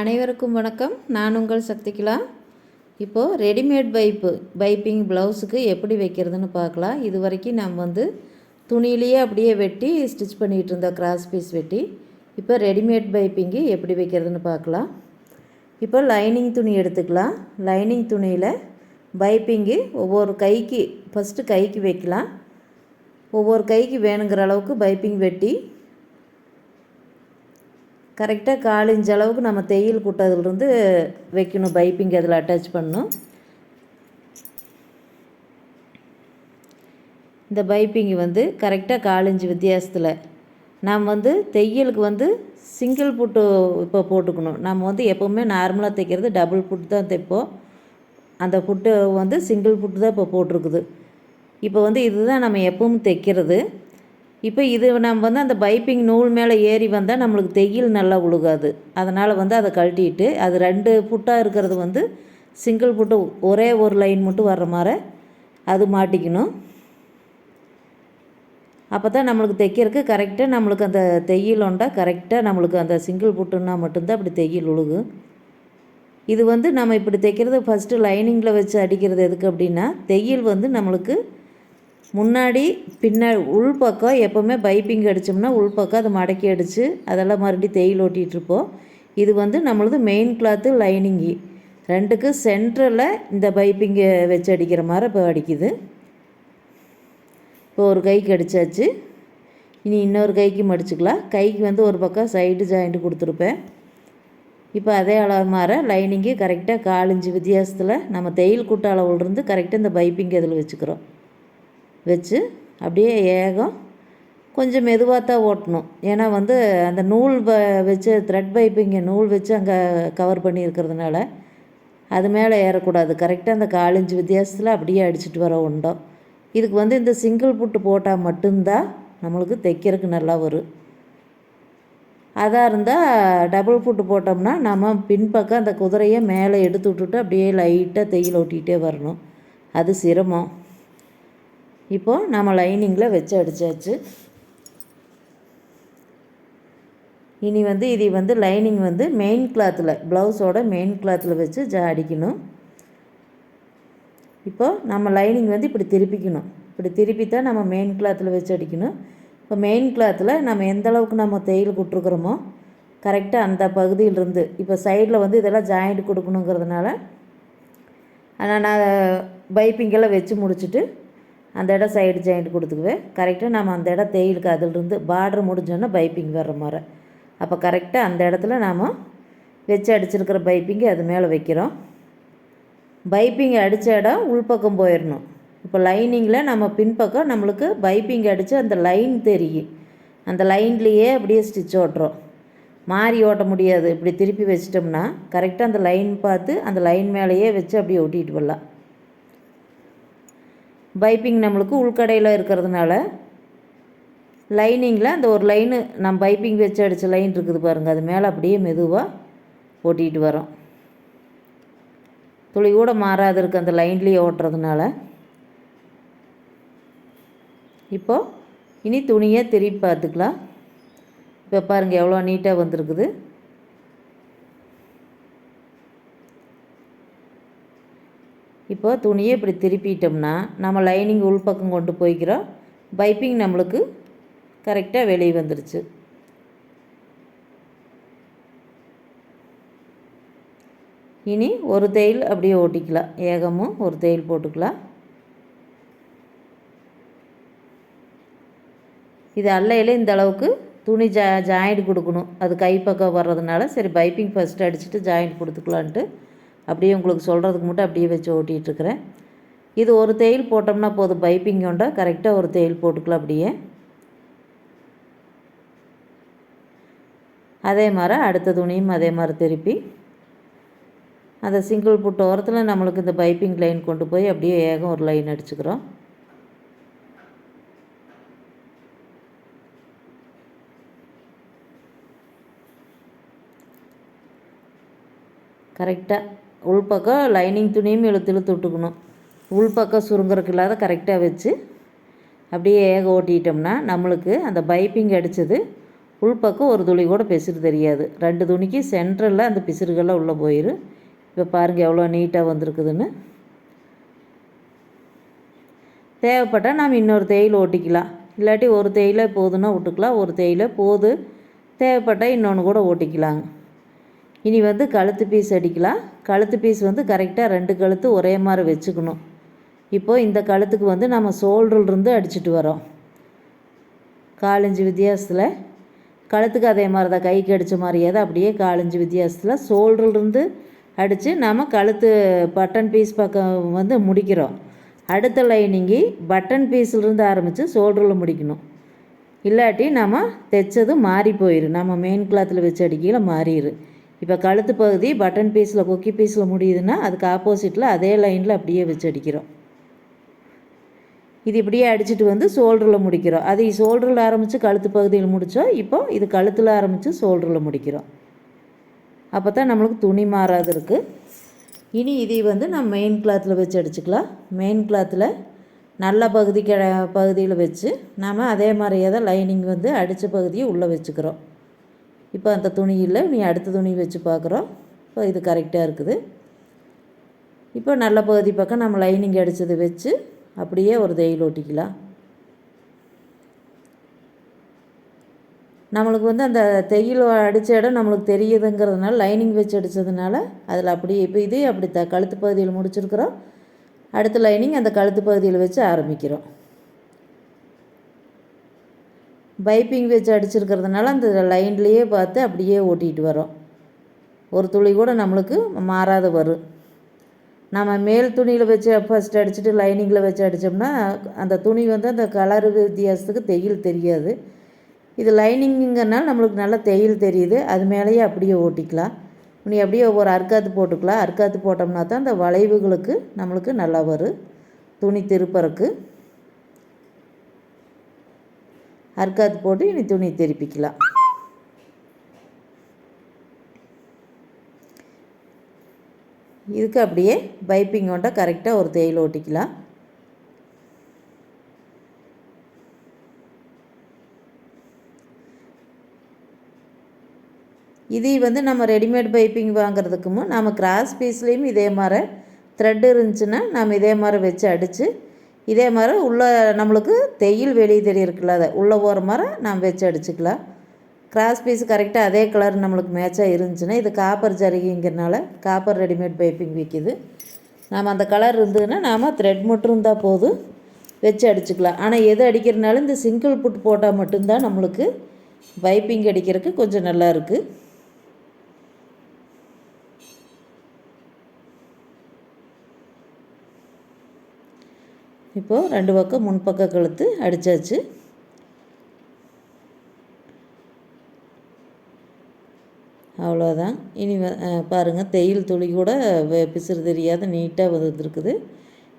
அனைவருக்கும் வணக்கம். நான் உங்கள் சக்திகிலா. இப்போது ரெடிமேட் பைப்பு பைப்பிங் ப்ளவுஸுக்கு எப்படி வைக்கிறதுன்னு பார்க்கலாம். இது வரைக்கும் நம்ம வந்து துணியிலேயே அப்படியே வெட்டி ஸ்டிச் பண்ணிகிட்டு இருந்தோம் கிராஸ் பீஸ் வெட்டி இப்போ ரெடிமேட் பைப்பிங்கு எப்படி வைக்கிறதுன்னு பார்க்கலாம். இப்போ லைனிங் துணி எடுத்துக்கலாம். லைனிங் துணியில் பைப்பிங்கு ஒவ்வொரு கைக்கு ஃபஸ்ட்டு கைக்கு வைக்கலாம். ஒவ்வொரு கைக்கு வேணுங்கிற அளவுக்கு பைப்பிங் வெட்டி கரெக்டாக கால் இன்ச் அளவுக்கு நம்ம தையல் கூட்டதுலேருந்து வைக்கணும் பைப்பிங் அதில் அட்டாச் பண்ணணும். இந்த பைப்பிங் வந்து கரெக்டாக கால் இன்ச் வித்தியாசத்தில். நாம் வந்து தையலுக்கு வந்து சிங்கிள் புட்டு இப்போ போட்டுக்கணும். நம்ம வந்து எப்போவுமே நார்மலாக தைக்கிறது டபுள் புட்டு தான் தைப்போம் அந்த புட்டு வந்து சிங்கிள் புட்டு தான் இப்போ போட்டிருக்குது. இப்போ வந்து இதுதான் நம்ம எப்பவும் தைக்கிறது இப்போ இது நம்ம வந்து அந்த பைப்பிங் நூல் மேலே ஏறி வந்தால் நம்மளுக்கு தையல் நல்லா உழுகாது. அதனால் வந்து அதை கழட்டிட்டு அது ரெண்டு புட்டாக இருக்கிறது வந்து சிங்கிள் புட்டு ஒரே ஒரு லைன் மட்டும் வர்ற மாதிரி அது மாட்டிக்கணும். அப்போ தான் நம்மளுக்கு தைக்கிறதுக்கு கரெக்டாக நம்மளுக்கு அந்த தையல் உண்டா கரெக்டாக நம்மளுக்கு அந்த சிங்கிள் புட்டுன்னா மட்டும்தான் அப்படி தையல் உழுகும் இது வந்து நம்ம இப்படி தைக்கிறது ஃபஸ்ட்டு லைனிங்கில் வச்சு அடிக்கிறது எதுக்கு அப்படின்னா தையல் வந்து நம்மளுக்கு முன்னாடி பின்னாடி உள்பக்கம் எப்போவுமே பைப்பிங் அடித்தோம்னா உள்பக்கம் அதை மடக்கி அடித்து அதெல்லாம் மறுபடியும் தேயில் ஓட்டிகிட்ருப்போம் இது வந்து நம்மளது மெயின் கிளாத்து லைனிங்கி ரெண்டுக்கு சென்டரில் இந்த பைப்பிங்கை வச்சு அடிக்கிற மாதிரி இப்போ அடிக்குது. இப்போ ஒரு கைக்கு அடித்தாச்சு இனி இன்னொரு கைக்கு மடிச்சுக்கலாம் கைக்கு வந்து ஒரு பக்கம் சைடு ஜாயிண்ட்டு கொடுத்துருப்பேன். இப்போ அதே அளவு மாற லைனிங்கு கரெக்டாக காலஞ்சு வித்தியாசத்தில் நம்ம தையல் கூட்ட அளவுலேருந்து கரெக்டாக இந்த பைப்பிங் இதில் வச்சுக்கிறோம். வச்சு அப்படியே ஏகம் கொஞ்சம் மெதுவாக தான் ஓட்டணும். ஏன்னா வந்து அந்த நூல் ப வச்சு த்ரெட் பைப்பிங்க நூல் வச்சு அங்கே கவர் பண்ணியிருக்கிறதுனால அது மேலே ஏறக்கூடாது. கரெக்டாக அந்த காலஞ்சு வித்தியாசத்தில் அப்படியே அடிச்சுட்டு வர உண்டோம். இதுக்கு வந்து இந்த சிங்கிள் புட்டு போட்டால் மட்டும்தான் நம்மளுக்கு தைக்கிறதுக்கு நல்லா வரும். அதாக இருந்தால் டபுள் புட்டு போட்டோம்னா நம்ம பின்பக்கம் அந்த குதிரையை மேலே எடுத்து விட்டுட்டு அப்படியே லைட்டாக தையல் ஓட்டிகிட்டே வரணும். அது சிரமம். இப்போது நம்ம லைனிங்கில் வச்சு அடித்தாச்சு இனி வந்து இது வந்து லைனிங் வந்து மெயின் கிளாத்தில் ப்ளவுஸோட மெயின் கிளாத்தில் வச்சு ஜா அடிக்கணும். இப்போது நம்ம லைனிங் வந்து இப்படி திருப்பிக்கணும். இப்படி திருப்பி தான் நம்ம மெயின் கிளாத்தில் வச்சு அடிக்கணும். இப்போ மெயின் கிளாத்தில் நம்ம எந்த அளவுக்கு நம்ம தையல் கொடுத்துருக்குறோமோ கரெக்டாக அந்த பகுதியிலிருந்து இப்போ சைடில் வந்து இதெல்லாம் ஜாயிண்ட் கொடுக்கணுங்கிறதுனால ஆனால் நான் பைப்பிங்கெல்லாம் வச்சு முடிச்சுட்டு அந்த இடம் சைடு ஜாயிண்ட் கொடுத்துக்குவேன். கரெக்டாக நம்ம அந்த இடம் தேயிலுக்கு அதிலிருந்து பார்டர் முடிஞ்சோன்னா பைப்பிங் வர்ற மாதிரி. அப்போ கரெக்டாக அந்த இடத்துல நாம் வச்சு அடிச்சிருக்கிற பைப்பிங்கை அது மேலே வைக்கிறோம். பைப்பிங் அடித்த இடம் உள்பக்கம் போயிடணும் இப்போ லைனிங்கில் நம்ம பின்பக்கம் நம்மளுக்கு பைப்பிங் அடித்து அந்த லைன் தெரியும். அந்த லைன்லேயே அப்படியே ஸ்டிச் ஓட்டுறோம். மாறி ஓட்ட முடியாது. இப்படி திருப்பி வச்சிட்டோம்னா கரெக்டாக அந்த லைன் பார்த்து அந்த லைன் மேலேயே வச்சு அப்படியே ஒட்டிகிட்டு வரலாம். பைப்பிங் நம்மளுக்கு உள்கடையில் இருக்கிறதுனால லைனிங்கில் அந்த ஒரு லைனு நம்ம பைப்பிங் வச்சு அடித்த லைன் இருக்குது பாருங்கள் அது மேலே அப்படியே மெதுவாக ஓட்டிகிட்டு வரோம். துளி கூட மாறாது இருக்குது அந்த லைன்லேயே ஓட்டுறதுனால. இப்போது இனி துணியை திருப்பி பார்த்துக்கலாம். இப்போ பாருங்கள் எவ்வளோ நீட்டாக வந்திருக்குது. இப்போ துணியை இப்படி திருப்பிட்டோம்னா நம்ம லைனிங் உள்பக்கம் கொண்டு போய்க்கிறோம். பைப்பிங் நம்மளுக்கு கரெக்டாக வெளியே வந்துடுச்சு இனி ஒரு தையல் அப்படியே ஓட்டிக்கலாம். ஏகமும் ஒரு தையல் போட்டுக்கலாம். இது அல்லையில் இந்த அளவுக்கு துணி ஜா ஜாயிண்ட் கொடுக்கணும். அது கைப்பக்கம் வர்றதுனால சரி பைப்பிங் ஃபஸ்ட்டு அடிச்சுட்டு ஜாயிண்ட் கொடுத்துக்கலான்ட்டு. அப்படியே உங்களுக்கு சொல்கிறதுக்கு மட்டும் அப்படியே வச்சு ஓட்டிகிட்ருக்குறேன். இது ஒரு தையல் போட்டோம்னா போதும். பைப்பிங் கொண்டா கரெக்டாக ஒரு தையல் போட்டுக்கலாம் அப்படியே. அதே மாதிரி அடுத்த துணியும் அதே மாதிரி திருப்பி. அந்த சிங்கிள் புட்டு ஓரத்தில் நம்மளுக்கு இந்த பைப்பிங் லைன் கொண்டு போய் அப்படியே ஏகம் ஒரு லைன் அடிச்சுக்கிறோம். கரெக்டாக உள்பக்கம் லைனிங் துணியும் இழுத்து இழுத்து விட்டுக்கணும். உள்பக்கம் சுருங்குறக்கு இல்லாத கரெக்டாக வச்சு அப்படியே ஏக ஓட்டிட்டோம்னா நம்மளுக்கு அந்த பைப்பிங் அடித்தது உள்பக்கம் ஒரு துளி கூட பிசுறு தெரியாது. ரெண்டு துணிக்கு சென்டரில் அந்த பிசிறுகள்லாம் உள்ளே போயிடும் இப்போ பாருங்கள் எவ்வளோ நீட்டாக வந்திருக்குதுன்னு. தேவைப்பட்டால் நாம் இன்னொரு தேயில் ஓட்டிக்கலாம். இல்லாட்டி ஒரு தேயிலை போதுன்னா விட்டுக்கலாம் ஒரு தேயிலை போது தேவைப்பட்டால் இன்னொன்று கூட ஓட்டிக்கலாங்க. இனி வந்து கழுத்து பீஸ் அடிக்கலாம். கழுத்து பீஸ் வந்து கரெக்டாக ரெண்டு கழுத்து ஒரே மாதிரி வச்சுக்கணும். இப்போது இந்த கழுத்துக்கு வந்து நம்ம சோல்டர்லேருந்து அடிச்சிட்டு வரோம். காலஞ்சு வித்தியாசத்தில். கழுத்துக்கு அதே மாதிரி தான் கைக்கு அடித்த மாதிரியே தான் அப்படியே காலஞ்சு வித்தியாசத்தில் சோல்டர்லேருந்து அடித்து நாம் கழுத்து பட்டன் பீஸ் பக்கம் வந்து முடிக்கிறோம். அடுத்த லைனிங்கி பட்டன் பீஸ்லேருந்து ஆரம்பித்து சோல்டரில் முடிக்கணும். இல்லாட்டி நம்ம தைச்சது மாறி போயிடும் நம்ம மெயின் கிளாத்தில் வச்சு அடிக்கையில் மாறிடு இப்போ கழுத்து பகுதி பட்டன் பீஸில் கொக்கி பீஸில் முடியுதுன்னா அதுக்கு ஆப்போசிட்டில் அதே லைனில் அப்படியே வச்சு அடிக்கிறோம். இது இப்படியே அடிச்சுட்டு வந்து ஷோல்டரில் முடிக்கிறோம். அது ஷோல்டரில் ஆரம்பித்து கழுத்து பகுதியில் முடித்தோம் இப்போ இது கழுத்தில் ஆரம்பித்து ஷோல்டரில் முடிக்கிறோம். அப்போ தான் நம்மளுக்கு துணி மாறாது இருக்குது இனி இதை வந்து நம்ம மெயின் கிளாத்தில் வச்சு அடிச்சுக்கலாம். மெயின் கிளாத்தில் நல்ல பகுதி க பகுதியில் வச்சு நாம் அதே மாதிரியே தான் லைனிங் வந்து அடித்த பகுதியை உள்ளே வச்சுக்கிறோம். இப்போ அந்த துணியில் நீ அடுத்த துணி வச்சு பார்க்குறோம். இப்போ இது கரெக்டாக இருக்குது. இப்போ நல்ல பகுதி பக்கம் நம்ம லைனிங் அடித்ததை வச்சு அப்படியே ஒரு தையல் ஒட்டிக்கலாம். நம்மளுக்கு வந்து அந்த தையல் அடித்த இடம் நம்மளுக்கு தெரியுதுங்கிறதுனால லைனிங் வச்சு அடித்ததுனால அதில் அப்படியே இப்போ இதே அப்படி த கழுத்து பகுதியில் முடிச்சிருக்கிறோம். அடுத்த லைனிங் அந்த கழுத்து பகுதியில் வச்சு ஆரம்பிக்கிறோம். பைப்பிங் வச்சு அடிச்சிருக்கிறதுனால அந்த லைன்லேயே பார்த்து அப்படியே ஓட்டிகிட்டு வரோம். ஒரு துளி கூட நம்மளுக்கு மாறாத வரும் நம்ம மேல் துணியில் வச்சு ஃபஸ்ட் அடிச்சுட்டு லைனிங்கில் வச்சு அடித்தோம்னா அந்த துணி வந்து அந்த கலர் வித்தியாசத்துக்கு தையல் தெரியாது. இது லைனிங்குங்கிறனால நம்மளுக்கு நல்லா தையல் தெரியுது. அது மேலேயே அப்படியே ஓட்டிக்கலாம். நீ அப்படியே ஒரு அர்க்காத்து போட்டுக்கலாம். அர்க்காத்து போட்டோம்னா தான் அந்த வளைவுகளுக்கு நம்மளுக்கு நல்லா வரும் துணி திருப்பறக்கு. அர்க்காத்து போட்டு இனி துணி திருப்பிக்கலாம். இதுக்கு அப்படியே பைப்பிங் கொண்டா கரெக்டாக ஒரு தேயில் ஓட்டிக்கலாம். இது வந்து நம்ம ரெடிமேட் பைப்பிங் வாங்குறதுக்கும் நம்ம கிராஸ் பீஸ்லேயும் இதே மாதிரி த்ரெட் இருந்துச்சுன்னா நம்ம இதே மாதிரி வச்சு அடித்து இதே மாதிரி உள்ளே நம்மளுக்கு தையல் வெளியே தெரியிருக்குல்ல அதை உள்ளே போகிற மாதிரி நாம் வச்சு அடிச்சுக்கலாம். கிராஸ் பீஸ் கரெக்டாக அதே கலர் நம்மளுக்கு மேட்சாக இருந்துச்சுன்னா இது காப்பர் ஜரிகைங்கிறனால காப்பர் ரெடிமேட் பைப்பிங் விற்கிது நாம் அந்த கலர் இருந்ததுன்னா நாம் த்ரெட் மட்டும் இருந்தால் போதும் வச்சு அடிச்சுக்கலாம். ஆனால் எது அடிக்கிறனாலும் இந்த சிங்கிள் புட் போட்டால் மட்டும்தான் நம்மளுக்கு பைப்பிங் அடிக்கிறதுக்கு கொஞ்சம் நல்லா இப்போது ரெண்டு பக்கம் முன்பக்க கழுத்து அடித்தாச்சு அவ்வளோதான் இனி பாருங்கள் தையல் துளி கூட பிசுறு தெரியாத நீட்டாக வந்துருக்குது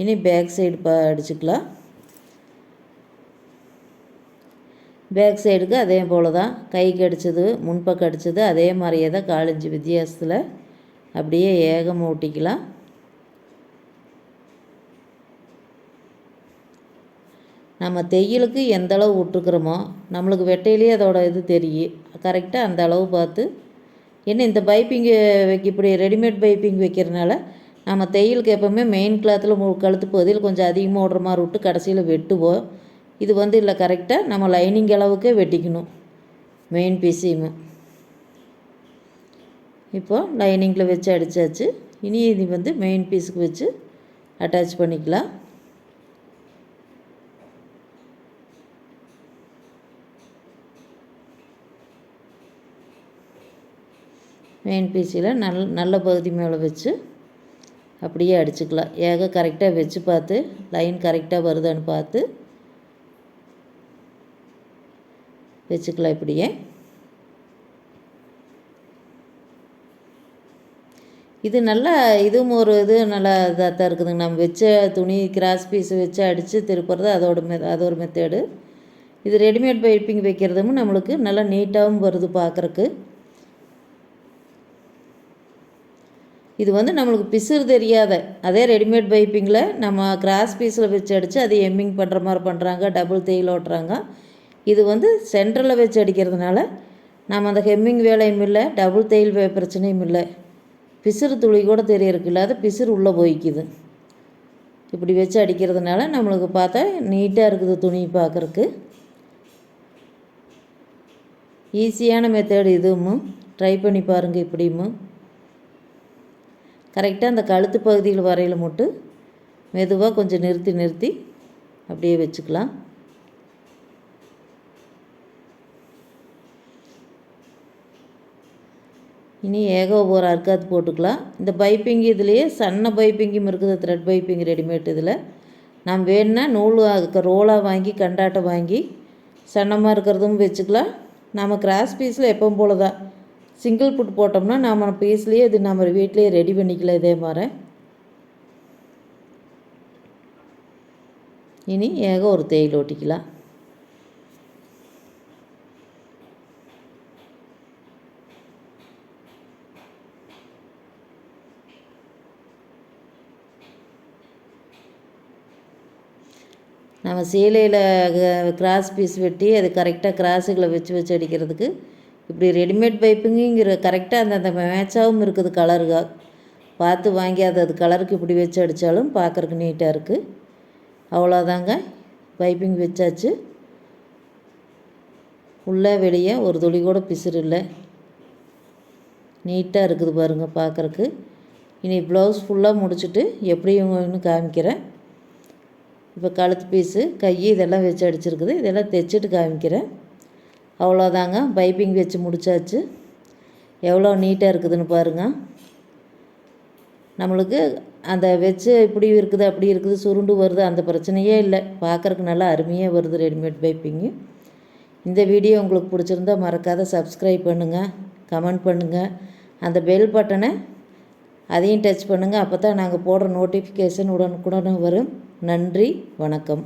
இனி பேக் சைடு பா அடிச்சுக்கலாம். பேக் சைடுக்கு அதே போல் தான் கைக்கு அடித்தது முன்பக்கம் அடித்தது அதே மாதிரியே தான் காலஞ்சு வித்தியாசத்தில். அப்படியே ஏகமாக ஓட்டிக்கலாம் நம்ம தையலுக்கு எந்த அளவு விட்டுருக்குறோமோ நம்மளுக்கு வெட்டையிலேயே அதோட இது தெரியும் கரெக்டாக அந்த அளவு பார்த்து என்ன இந்த பைப்பிங்கு வைக்க இப்படி ரெடிமேட் பைப்பிங் வைக்கிறனால நம்ம தையலுக்கு எப்போவுமே மெயின் கிளாத்தில் கழுத்து பகுதியில் கொஞ்சம் அதிகமாக விடுற மாதிரி விட்டு கடைசியில் வெட்டுவோம். இது வந்து இல்லை கரெக்டாக நம்ம லைனிங் அளவுக்கே வெட்டிக்கணும். மெயின் பீஸையும் இப்போது லைனிங்கில் வச்சு அடித்தாச்சு இனி இது வந்து மெயின் பீஸுக்கு வச்சு அட்டாச் பண்ணிக்கலாம். மெயின் பீஸில் நல் நல்ல பகுதி மேலே வச்சு அப்படியே அடிச்சுக்கலாம். ஏக கரெக்டாக வச்சு பார்த்து லைன் கரெக்டாக வருதான்னு பார்த்து வச்சுக்கலாம் இப்படியே. இது நல்லா இதுவும் ஒரு இது நல்லா இதாக தான் இருக்குதுங்க. நம்ம வச்ச துணி கிராஸ் பீஸ் வச்சு அடித்து திருப்புறது அதோட மெ அது ஒரு மெத்தேடு இது ரெடிமேட் பைப்பிங் வைக்கிறதும் நம்மளுக்கு நல்லா நீட்டாகவும் வருது பார்க்குறக்கு இது வந்து நம்மளுக்கு பிசுறு தெரியாத. அதே ரெடிமேட் பைப்பிங்கில் நம்ம கிராஸ் பீஸில் வச்சு அடித்து அதை எம்மிங் பண்ணுற மாதிரி பண்ணுறாங்க டபுள் தையல் ஓட்டுறாங்க. இது வந்து சென்டரில் வச்சு அடிக்கிறதுனால நம்ம அந்த ஹெம்மிங் வேலையும் இல்லை டபுள் தையல் பிரச்சனையும் இல்லை. பிசுறு துளி கூட தெரியறதுக்கு இல்லாத பிசுறு உள்ளே போய்க்குது. இப்படி வச்சு அடிக்கிறதுனால நம்மளுக்கு பார்த்தா நீட்டாக இருக்குது துணி பார்க்குறக்கு ஈஸியான மெத்தேடு இதுவும். ட்ரை பண்ணி பாருங்கள் இப்படியும். கரெக்டாக அந்த கழுத்து பகுதியில் வரையில் மட்டும் மெதுவாக கொஞ்சம் நிறுத்தி நிறுத்தி அப்படியே வச்சுக்கலாம். இனி ஏகோபோரம் அர்க்காத்து போட்டுக்கலாம். இந்த பைப்பிங் இதுலேயே சன்ன பைப்பிங்கும் இருக்குது த்ரெட் பைப்பிங் ரெடிமேட் இதில். நாம் வேணுன்னா நூல் ரோலாக வாங்கி கண்டாட்டை வாங்கி சன்னமாக இருக்கிறதும் வச்சுக்கலாம். நம்ம கிராஸ் பீஸில் எப்பவும் போல தான் சிங்கிள் புட் போட்டோம்னா நம்ம பீஸ்லேயே இது நம்ம வீட்டிலேயே ரெடி பண்ணிக்கலாம் இதே மாதிரி. இனி ஏக ஒரு தேயில் ஓட்டிக்கலாம். நம்ம சீலையில் கிராஸ் பீஸ் வெட்டி அது கரெக்டாக கிராஸுகளை வச்சு வச்சு அடிக்கிறதுக்கு இப்படி ரெடிமேட் பைப்புங்கிற கரெக்டாக அந்தந்த மேட்சாகவும் இருக்குது கலருக. பார்த்து வாங்கி அது அது கலருக்கு இப்படி வச்சு அடித்தாலும் பார்க்குறக்கு நீட்டாக இருக்குது அவ்வளோதாங்க. பைப்பிங் வச்சாச்சு. உள்ளே வெளியே ஒரு துளி கூட பிசுறு இல்லை நீட்டாக இருக்குது பாருங்கள் பார்க்குறக்கு இனி ப்ளவுஸ் ஃபுல்லாக முடிச்சுட்டு எப்படியும் காமிக்கிறேன். இப்போ கழுத்து பீஸு கை இதெல்லாம் வச்சு அடிச்சிருக்குது. இதெல்லாம் தைச்சிட்டு காமிக்கிறேன். அவ்வளோதாங்க. பைப்பிங் வச்சு முடித்தாச்சு எவ்வளோ நீட்டாக இருக்குதுன்னு பாருங்கள் நம்மளுக்கு அந்த வச்சு இப்படி இருக்குது அப்படி இருக்குது சுருண்டு வருது அந்த பிரச்சனையே இல்லை. பார்க்குறக்கு நல்லா அருமையாக வருது ரெடிமேட் பைப்பிங்கு இந்த வீடியோ உங்களுக்கு பிடிச்சிருந்தா மறக்காத சப்ஸ்கிரைப் பண்ணுங்கள் கமெண்ட் பண்ணுங்கள் அந்த பெல் பட்டனை அதையும் டச் பண்ணுங்கள் அப்போ தான் நாங்கள் போடுற நோட்டிஃபிகேஷன் உடனுக்குடன் வரும். நன்றி வணக்கம்.